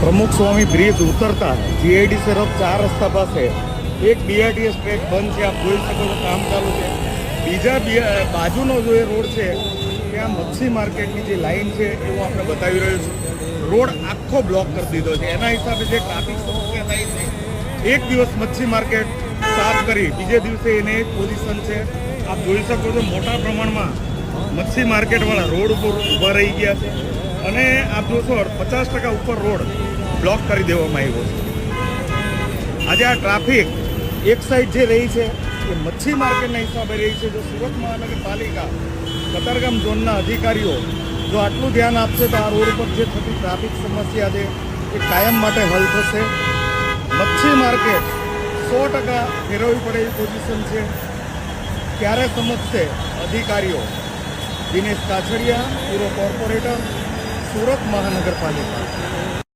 પ્રમુખ સ્વામી બ્રિજ ઉતરતા GID road ચાર રસ્તા પાસે એક બીઆરટીએસ ટ્રેક બંધ છે આપ જોઈ શકો છો કામ ચાલુ છે. બીજા બાજુનો જો એ રોડ છે, ત્યાં મચ્છી માર્કેટની જે લાઈન છે એ હું આપણે બતાવી રહ્યો છું. રોડ આખો બ્લોક કરી દીધો છે. એના હિસાબે જે ટ્રાફિક સમસ્યા થાય છે, એક દિવસ મચ્છી માર્કેટ સાફ કરી, બીજે દિવસે એને એક પોઝિશન છે. આપ જોઈ શકો છો, મોટા પ્રમાણમાં મચ્છી માર્કેટવાળા રોડ ઉપર ઊભા રહી ગયા છે. અને આપ જોશો પચાસ ટકા ઉપર રોડ બ્લોક કરી દેવામાં આવ્યો છે. આજે આ ટ્રાફિક એક સાઈડ જે રહી છે, એ મચ્છી માર્કેટના હિસાબે રહી છે, જો સુરત મહાનગરપાલિકા કતારગામ ઝોનના અધિકારીઓ જો આટલું ધ્યાન આપશે તો આ રોડ ઉપર જે થતી ટ્રાફિક સમસ્યા છે એ કાયમ માટે હલ થશે. મચ્છી માર્કેટ સો ટકા ફેરવવી પડે એવી પોઝિશન છે. ક્યારે સમજશે અધિકારીઓ? દિનેશ કાછડિયા પૂરો કોર્પોરેટર સુરત મહાનગરપાલિકા